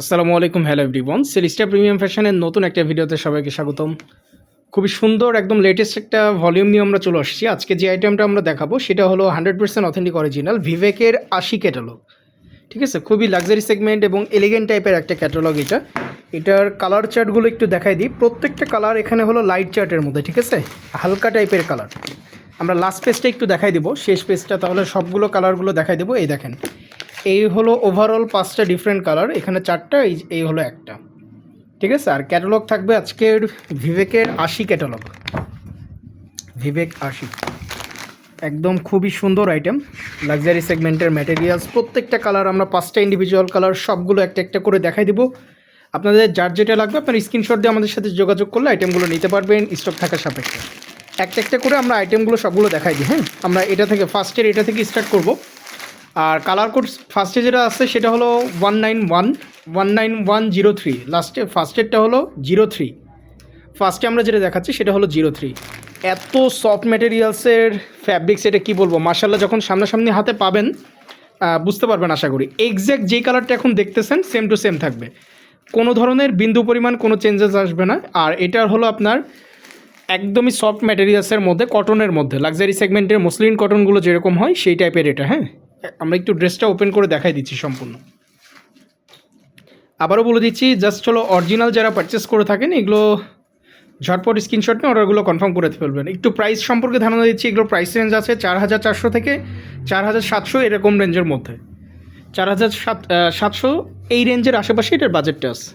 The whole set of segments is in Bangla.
আসসালামু আলাইকুম, হ্যালো এভরিওয়ান। সেলিস্টা প্রিমিয়াম ফ্যাশনের নতুন একটা ভিডিওতে সবাইকে স্বাগতম। খুবই সুন্দর, একদম লেটেস্ট একটা ভলিউম নিয়ে আমরা চলে আসছি। আজকে যে আইটেমটা আমরা দেখাবো, সেটা হলো হান্ড্রেড পার্সেন্ট অথেন্টিক অরিজিনাল ভিভেকের আশি ক্যাটালগ ঠিক আছে? খুবই লাক্সারি সেগমেন্ট এবং এলিগেন্ট টাইপের একটা ক্যাটালগ এটা। এটার কালার চার্টগুলো একটু দেখাই দিই। প্রত্যেকটা কালার এখানে হলো লাইট চার্টের মধ্যে, ঠিক আছে? হালকা টাইপের কালার আমরা লাস্ট পেজটা একটু দেখাই দিব। শেষ পেজটা তাহলে সবগুলো কালারগুলো দেখাই দেবো। এই দেখেন এই হলো ওভারঅল পাঁচটা ডিফারেন্ট কালার এখানে চারটা, এই এই হলো একটা। ঠিক আছে? আর ক্যাটালগ থাকবে আজকের ভিভেকের আশি ক্যাটালগ ভিভেক আশি। একদম খুবই সুন্দর আইটেম লাক্সারি সেগমেন্টের ম্যাটেরিয়ালস প্রত্যেকটা কালার আমরা পাঁচটা ইন্ডিভিজুয়াল কালার সবগুলো একটা একটা করে দেখাই দিব। আপনাদের যার যেটা লাগবে, আপনার স্ক্রিনশট দিয়ে আমাদের সাথে যোগাযোগ করলে আইটেমগুলো নিতে পারবেন স্টক থাকার সাপেক্ষে। একটা একটা করে আমরা আইটেমগুলো সবগুলো দেখাই দিই হ্যাঁ? আমরা এটা থেকে ফার্স্টের এটা থেকে স্টার্ট করব। আর কালার কোড ফার্স্টে যেটা আছে সেটা হলো one nine one one nine one zero three লাস্টে ফার্স্টেরটা হলো জিরো থ্রি ফার্স্টে আমরা যেটা দেখাচ্ছি সেটা হলো জিরো থ্রি এত সফট ম্যাটেরিয়ালসের ফ্যাব্রিক্স এটা কী বলব? মার্শাল্লাহ যখন সামনাসামনি হাতে পাবেন বুঝতে পারবেন আশা করি। এক্স্যাক্ট যেই কালারটা এখন দেখতেছেন সেম টু সেম থাকবে। কোনো ধরনের বিন্দু পরিমাণ কোনো চেঞ্জেস আসবে না। আর এটার হলো আপনার একদমই সফট ম্যাটেরিয়ালসের মধ্যে কটনের মধ্যে। লাক্সারি সেগমেন্টের মসলিন কটনগুলো যেরকম হয়, সেই টাইপের এটা হ্যাঁ? আমরা একটু ড্রেসটা ওপেন করে দেখাই দিচ্ছি সম্পূর্ণ। আবারও বলে দিচ্ছি জাস্ট হলো অরিজিনাল যারা পারচেস করে থাকেন, এগুলো ঝটপট স্ক্রিনশট নিয়ে অর্ডারগুলো কনফার্ম করে ফেলবেন। একটু প্রাইস সম্পর্কে ধারণা দিচ্ছি এগুলো প্রাইস রেঞ্জ আছে চার হাজার চারশো থেকে চার হাজার সাতশো এরকম রেঞ্জের মধ্যে। চার হাজার সাত সাতশো এই রেঞ্জের আশেপাশে এটার বাজেটটা আছে।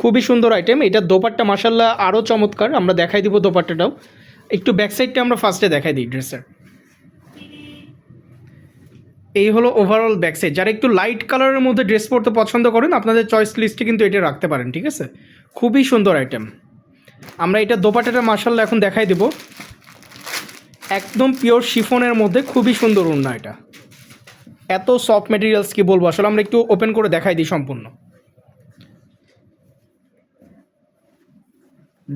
খুবই সুন্দর আইটেম এটা দোপাট্টা মাসাল্লাহ আরও চমৎকার, আমরা দেখাই দিব দোপাট্টাটাও। একটু ব্যাক সাইডটা আমরা ফার্স্টে দেখাই দিই ড্রেসের এই হলো ওভারঅল ব্যাক সাইড যারা একটু লাইট কালারের মধ্যে ড্রেস পরতে পছন্দ করেন, আপনাদের চয়েস লিস্টে কিন্তু এটা রাখতে পারেন, ঠিক আছে? খুবই সুন্দর আইটেম আমরা এটা দোপাটাটা মার্শাল্লা এখন দেখাই দেব। একদম পিওর শিফনের মধ্যে খুবই সুন্দর উন্না এটা। এত সফট মেটেরিয়ালস কি বলব? আসলে আমরা একটু ওপেন করে দেখাই দিই সম্পূর্ণ।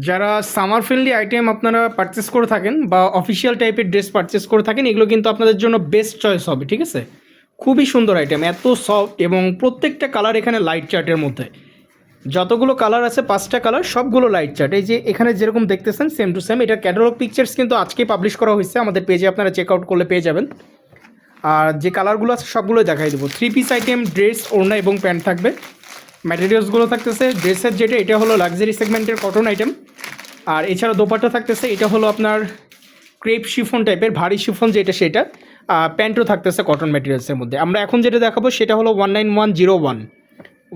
যারা সামার ফ্রেন্ডলি আইটেম আপনারা পারচেস করে থাকেন বা অফিসিয়াল টাইপের ড্রেস পারচেস করে থাকেন, এগুলো কিন্তু আপনাদের জন্য বেস্ট চয়েস হবে, ঠিক আছে? খুবই সুন্দর আইটেম এত সফট এবং প্রত্যেকটা কালার এখানে লাইট চার্টের মধ্যে। যতগুলো কালার আছে, পাঁচটা কালার সবগুলো লাইট চার্ট এই যে এখানে যেরকম দেখতেছেন সেম টু সেম এটা ক্যাটালগ পিকচার্স কিন্তু আজকে পাবলিশ করা হয়েছে, আমাদের পেজে আপনারা চেক আউট করলে পেয়ে যাবেন। আর যে কালারগুলো আছে সবগুলোই দেখাই দেবো। থ্রি পিস আইটেম ড্রেস ওড়না এবং প্যান্ট থাকবে। ম্যাটেরিয়ালসগুলো থাকতেছে ড্রেসের যেটা, এটা হলো লাক্সারি সেগমেন্টের কটন আইটেম আর এছাড়া দোপাট্টা থাকতেছে, এটা হলো আপনার ক্রেপ শিফন টাইপের, ভারী শিফন যেটা সেটা প্যান্টও থাকতেছে কটন ম্যাটেরিয়ালসের মধ্যে। আমরা এখন যেটা দেখাবো সেটা হলো one nine one zero one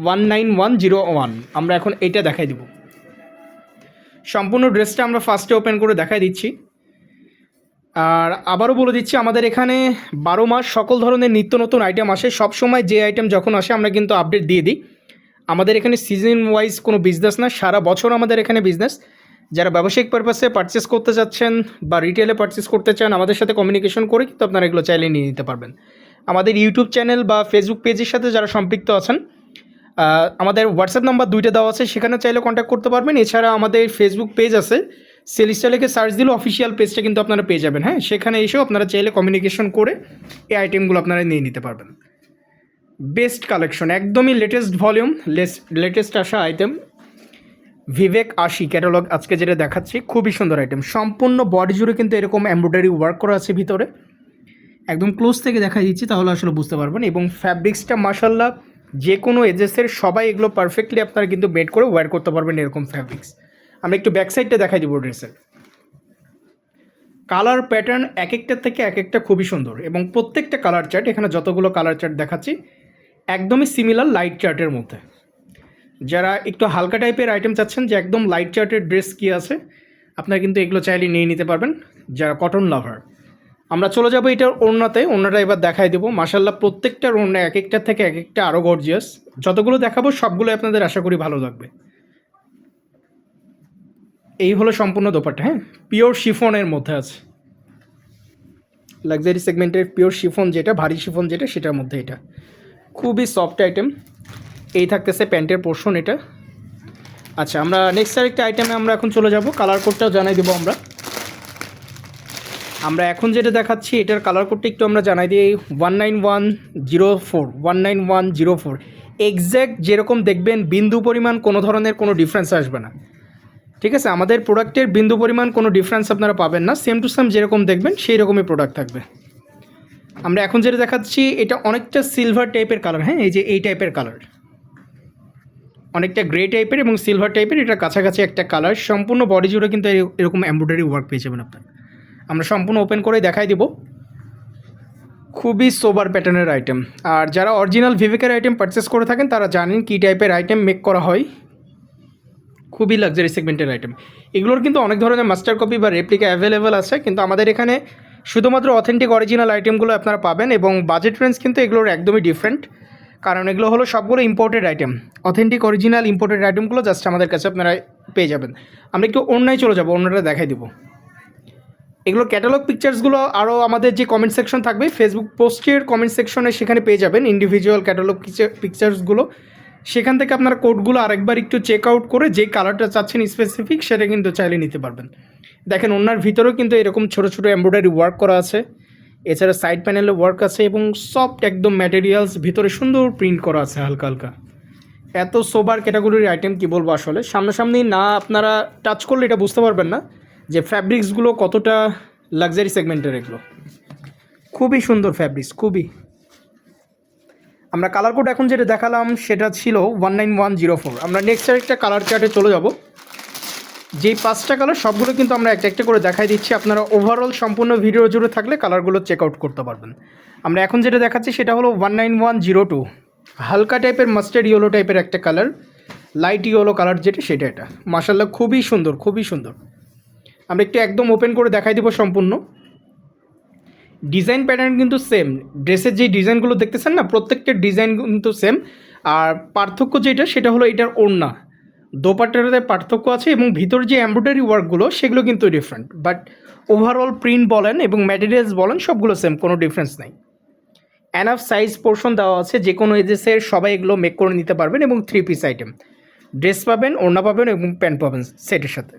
one nine one zero one আমরা এখন এইটা দেখাই দিব। সম্পূর্ণ ড্রেসটা আমরা ফার্স্টে ওপেন করে দেখাই দিচ্ছি। আর আবারও বলে দিচ্ছি, আমাদের এখানে বারো মাস সকল ধরনের নিত্য নতুন আইটেম আসে। সব সময় যে আইটেম যখন আসে, আমরা কিন্তু আপডেট দিয়ে দিই। আমাদের এখানে সিজন ওয়াইজ কোনো বিজনেস না, সারা বছর আমাদের এখানে বিজনেস যারা ব্যবসায়িক পারপাসে পারচেস করতে চাচ্ছেন বা রিটেলে পারচেস করতে চান, আমাদের সাথে কমিউনিকেশন করে কিন্তু আপনারা এগুলো চাইলে নিয়ে নিতে পারবেন। আমাদের ইউটিউব চ্যানেল বা ফেসবুক পেজের সাথে যারা সম্পৃক্ত আছেন আমাদের হোয়াটসঅ্যাপ নাম্বার দুইটা দেওয়া আছে, সেখানে চাইলে কন্ট্যাক্ট করতে পারবেন। এছাড়া আমাদের ফেসবুক পেজ আছে সেলিস্টালেকে সার্চ দিলে অফিসিয়াল পেজটা কিন্তু আপনারা পেয়ে যাবেন হ্যাঁ? সেখানে এসেও আপনারা চাইলে কমিউনিকেশন করে এই আইটেমগুলো আপনারা নিয়ে নিতে পারবেন। বেস্ট কালেকশন একদমই লেটেস্ট ভলিউম লেটেস্ট আসা আইটেম ভিভেক আশি ক্যাটালগ আজকে যেটা দেখাচ্ছি, খুবই সুন্দর আইটেম সম্পূর্ণ বডি জুড়ে কিন্তু এরকম এমব্রয়ডারি ওয়ার্ক করা আছে ভিতরে। একদম ক্লোজ থেকে দেখা দিচ্ছি, তাহলে আসলে বুঝতে পারবেন। এবং ফ্যাব্রিক্সটা মাসাল্লাহ যে কোনো এজেসের সবাই এগুলো পারফেক্টলি আপনারা কিন্তু বেড করে ওয়্যার করতে পারবেন এরকম ফ্যাব্রিক্স আমরা একটু ব্যাক সাইডটা দেখাই দিব ড্রেসের কালার প্যাটার্ন এক একটার থেকে এক একটা খুবই সুন্দর। এবং প্রত্যেকটা কালার চার্ট এখানে যতগুলো কালার চার্ট দেখাচ্ছি, একদমই সিমিলার লাইট চার্টের মধ্যে। যারা একটু হালকা টাইপের আইটেম চাচ্ছেন, যে একদম লাইট চার্টের ড্রেস কি আছে, আপনারা কিন্তু এগুলো চাইলে নিয়ে নিতে পারবেন, যারা কটন লাভার আমরা চলে যাব এটার ওড়নাতে, ওড়নাটা এবার দেখাই দেবো। মাসাল্লাহ প্রত্যেকটার ওড়না এক একটার থেকে এক একটা আরও গর্জিয়াস যতগুলো দেখাবো সবগুলো আপনাদের আশা করি ভালো লাগবে। এই হলো সম্পূর্ণ দোপাট্টা হ্যাঁ? পিওর শিফনের মধ্যে আছে। লাক্সারি সেগমেন্টের পিওর শিফন যেটা, ভারী শিফন যেটা, সেটার মধ্যে এটা। খুবই সফট আইটেম এই থাকতেছে প্যান্টের পোর্শন এটা। আচ্ছা আমরা নেক্সট আরেকটা আইটেমে আমরা এখন চলে যাব। কালার কোডটাও জানাই দেবো আমরা। আমরা এখন যেটা দেখাচ্ছি, এটার কালার কোডটা একটু আমরা জানাই দিই। One nine one zero four one nine one zero four exact যেরকম দেখবেন, বিন্দু পরিমাণ কোনো ধরনের কোনো ডিফারেন্স আসবে না। ঠিক আছে? আমাদের প্রোডাক্টের বিন্দু পরিমাণ কোনো ডিফারেন্স আপনারা পাবেন না। সেম টু সেম যেরকম দেখবেন, সেই রকমই প্রোডাক্ট থাকবে। আমরা এখন যেটা দেখাচ্ছি, এটা অনেকটা সিলভার টাইপের কালার হ্যাঁ? এই যে এই টাইপের কালার অনেকটা গ্রে টাইপের এবং সিলভার টাইপের এটা কাছাকাছি একটা কালার সম্পূর্ণ বডি জুড়ে কিন্তু এর- এরকম এমব্রয়ডারি ওয়ার্ক পেয়ে যাবেন আপনার। আমরা সম্পূর্ণ ওপেন করে দেখাই দিব। খুবই সোবার প্যাটার্নের আইটেম আর যারা অরিজিনাল ভিভেকের আইটেম পারচেস করে থাকেন, তারা জানেন কী টাইপের আইটেম মেক করা হয়। খুবই লাক্সারি সেগমেন্টের আইটেম এগুলোর কিন্তু অনেক ধরনের মাস্টার কপি বা রেপ্লিকা অ্যাভেলেবেল আছে, কিন্তু আমাদের এখানে শুধুমাত্র অথেন্টিক অরিজিনাল আইটেমগুলো আপনারা পাবেন এবং বাজেট রেঞ্জ কিন্তু এগুলোর একদমই ডিফারেন্ট কারণ এগুলো হলো সবগুলো imported item authentic original imported আইটেমগুলো জাস্ট আমাদের কাছে আপনারা পেয়ে যাবেন। আমরা একটু অন্যায় চলে যাব, অন্যটা দেখাই দেবো। এগুলো ক্যাটালগ পিকচার্সগুলো আরও আমাদের যে কমেন্ট সেকশন থাকবে ফেসবুক পোস্টের কমেন্ট সেকশনে সেখানে পেয়ে যাবেন ইন্ডিভিজুয়াল ক্যাটালগ পিকচার্সগুলো সেখান থেকে আপনারা কোডগুলো আরেকবার একটু চেক আউট করে যে কালারটা চাচ্ছেন স্পেসিফিক সেটা কিন্তু চাইলে নিতে পারবেন। দেখেন, ওনার ভিতরেও কিন্তু এরকম ছোটো ছোটো এমব্রয়ডারি ওয়ার্ক করা আছে। এছাড়া সাইড প্যানেলে ওয়ার্ক আছে এবং সফট একদম ম্যাটেরিয়ালস ভিতরে সুন্দর প্রিন্ট করা আছে হালকা হালকা। এত সোবার ক্যাটাগরির আইটেম কি বলব আসলে? সামনাসামনি না আপনারা টাচ করলে এটা বুঝতে পারবেন না যে ফ্যাব্রিক্সগুলো কতটা লাক্সারি সেগমেন্টের এগুলো। খুবই সুন্দর ফ্যাব্রিক্স খুবই। আমরা কালার কোড এখন যেটা দেখালাম সেটা ছিল one nine one zero four আমরা নেক্সট আরেকটা কালার চার্টে চলে যাব। যেই পাঁচটা কালার সবগুলো কিন্তু আমরা একটা একটা করে দেখাই দিচ্ছি। আপনারা ওভারঅল সম্পূর্ণ ভিডিও জুড়ে থাকলে কালারগুলো চেক আউট করতে পারবেন। আমরা এখন যেটা দেখাচ্ছি সেটা হলো one nine one zero two হালকা টাইপের মাস্টার্ড ইয়েলো টাইপের একটা কালার লাইট ইয়েলো কালার যেটা, সেটা এটা। মাসাল্লাহ খুবই সুন্দর খুবই সুন্দর। আমরা একটু একদম ওপেন করে দেখাই দেবো সম্পূর্ণ। ডিজাইন প্যাটার্ন কিন্তু সেম ড্রেসের যে ডিজাইনগুলো দেখতেছেন না, প্রত্যেকটা ডিজাইন কিন্তু সেম আর পার্থক্য যেটা, সেটা হলো এটার ওড়না। দোপাট্টাটাতে পার্থক্য আছে এবং ভিতর যে এমব্রয়ডারি ওয়ার্কগুলো সেগুলো কিন্তু ডিফারেন্ট বাট ওভারঅল প্রিন্ট বলেন এবং ম্যাটেরিয়ালস বলেন, সবগুলো সেম কোনো ডিফারেন্স নাই। অ্যানাফ সাইজ পোর্শন দেওয়া আছে, যে কোনো এজেসের সবাই এগুলো মেক করে নিতে পারবেন এবং থ্রি পিস আইটেম ড্রেস পাবেন, ওড়না পাবেন এবং প্যান্ট পাবেন সেটের সাথে।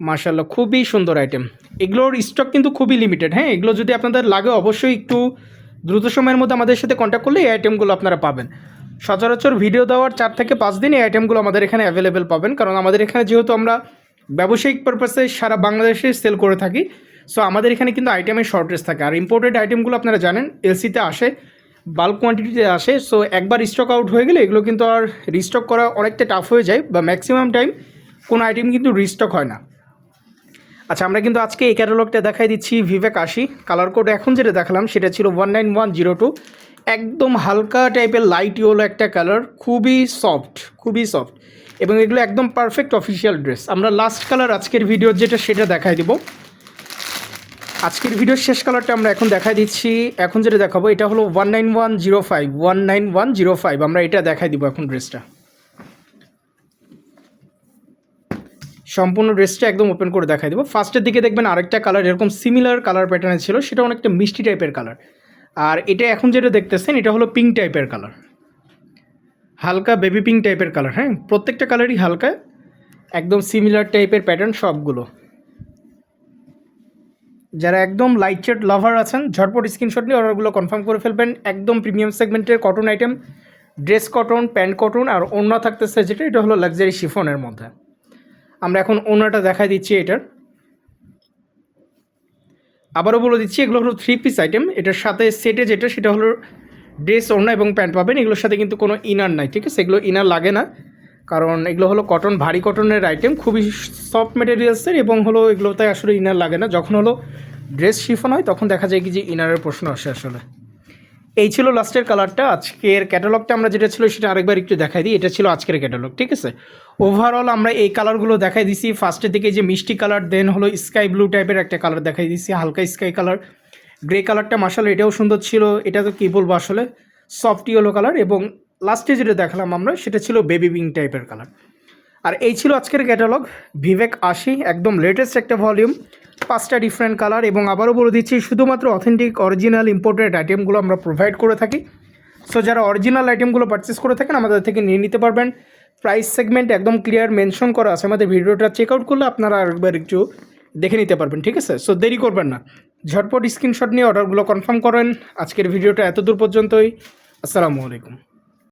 মার্শাল্লাহ খুবই সুন্দর আইটেম এগুলোর স্টক কিন্তু খুবই লিমিটেড হ্যাঁ? এগুলো যদি আপনাদের লাগে, অবশ্যই একটু দ্রুত সময়ের মধ্যে আমাদের সাথে কন্ট্যাক্ট করলে এই আইটেমগুলো আপনারা পাবেন। সচরাচর ভিডিও দেওয়ার চার থেকে পাঁচ দিন এই আইটেমগুলো আমাদের এখানে অ্যাভেলেবেল পাবেন। কারণ আমাদের এখানে যেহেতু আমরা ব্যবসায়িক পারপাসে সারা বাংলাদেশে সেল করে থাকি সো আমাদের এখানে কিন্তু আইটেমের শর্টেজ থাকে। আর ইম্পোর্টেড আইটেমগুলো আপনারা জানেন এলসিতে আসে বাল্ক কোয়ান্টিটিতে আসে সো একবার স্টক আউট হয়ে গেলে এগুলো কিন্তু আর রিস্টক করা অনেকটা টাফ হয়ে যায় বা ম্যাক্সিমাম টাইম কোনো আইটেম কিন্তু রিস্টক হয় না। আচ্ছা আমরা কিন্তু আজকে এই ক্যাটালগটা দেখাই দিচ্ছি ভিভেক আশি কালার কোড এখন যেটা দেখালাম, সেটা ছিল one nine one zero two একদম হালকা টাইপের লাইট ইয়েলো একটা কালার খুবই সফট খুবই সফট এবং এগুলো একদম পারফেক্ট অফিসিয়াল ড্রেস আমরা লাস্ট কালার আজকের ভিডিও যেটা, সেটা দেখাই দিব। আজকের ভিডিওর শেষ কালারটা আমরা এখন দেখাই দিচ্ছি। এখন যেটা দেখাবো, এটা হলো one nine one zero five one nine one zero five আমরা এটা দেখাই দিব এখন ড্রেসটা সম্পূর্ণ ড্রেসটা একদম ওপেন করে দেখাই দেবো। ফার্স্টের দিকে দেখবেন আরেকটা কালার এরকম সিমিলার কালার প্যাটার্নে ছিল, সেটা অনেকটা মিষ্টি টাইপের কালার আর এটা এখন যেটা দেখতেছেন, এটা হলো পিঙ্ক টাইপের কালার হালকা বেবি পিঙ্ক টাইপের কালার হ্যাঁ? প্রত্যেকটা কালারই হালকা, একদম সিমিলার টাইপের প্যাটার্ন সবগুলো। যারা একদম লাইট শেড লাভার আছেন, ঝটপট স্ক্রিনশট নিয়ে অর্ডারগুলো কনফার্ম করে ফেলবেন। একদম প্রিমিয়াম সেগমেন্টের cotton item dress cotton pant cotton আর অন্য থাকতেছে যেটা, এটা হলো লাক্সারি শিফনের মধ্যে। আমরা এখন ওনারটা দেখাই দিচ্ছি এটার। আবারও বলে দিচ্ছি, এগুলো হলো থ্রি পিস আইটেম এটার সাথে সেটে যেটা, সেটা হলো ড্রেস ওড়না এবং প্যান্ট পাবেন। এগুলোর সাথে কিন্তু কোনো ইনার নাই, ঠিক আছে? এগুলো ইনার লাগে না, কারণ এগুলো হলো কটন ভারী কটনের আইটেম খুবই সফট মেটেরিয়ালসের এবং হলো এগুলোতে আসলে ইনার লাগে না। যখন হলো ড্রেস শিফন হয়, তখন দেখা যায় কি যে ইনারের প্রশ্ন আসে আসলে। এই ছিল লাস্টের কালারটা আজকের ক্যাটালগটা আমরা যেটা ছিল সেটা আরেকবার একটু দেখাই দিই। এটা ছিল আজকের ক্যাটালগ ঠিক আছে? ওভারঅল আমরা এই কালারগুলো দেখাই দিছি। ফার্স্টের দিকে যে মিষ্টি কালার দেন হলো স্কাই ব্লু টাইপের একটা কালার দেখাই দিছি, হালকা স্কাই কালার গ্রে কালারটা মাসাল এটাও সুন্দর ছিল। এটা তো কী বলব আসলে? সফট ইয়েলো কালার এবং লাস্টে যেটা দেখালাম আমরা, সেটা ছিল বেবি পিঙ্ক টাইপের কালার আর এই ছিল আজকের ক্যাটালগ। ভিভেক আশি, একদম লেটেস্ট একটা ভলিউম পাঁচটা ডিফারেন্ট কালার এবং আবারও বলে দিচ্ছি, শুধুমাত্র অথেন্টিক অরিজিনাল ইম্পোর্টেড আইটেমগুলো আমরা প্রোভাইড করে থাকি। সো যারা অরিজিনাল আইটেমগুলো পারচেস করে থাকেন, আমাদের থেকে নিয়ে নিতে পারবেন। প্রাইস সেগমেন্ট একদম ক্লিয়ার মেনশন করা আছে। আমাদের ভিডিওটা চেক আউট করলে আপনারা আরেকবার একটু দেখে নিতে পারবেন, ঠিক আছে? সো দেরি করবেন না। ঝটপট স্ক্রিনশট নিয়ে অর্ডারগুলো কনফার্ম করেন। আজকের ভিডিওটা এত দূর পর্যন্তই। আসসালামু আলাইকুম।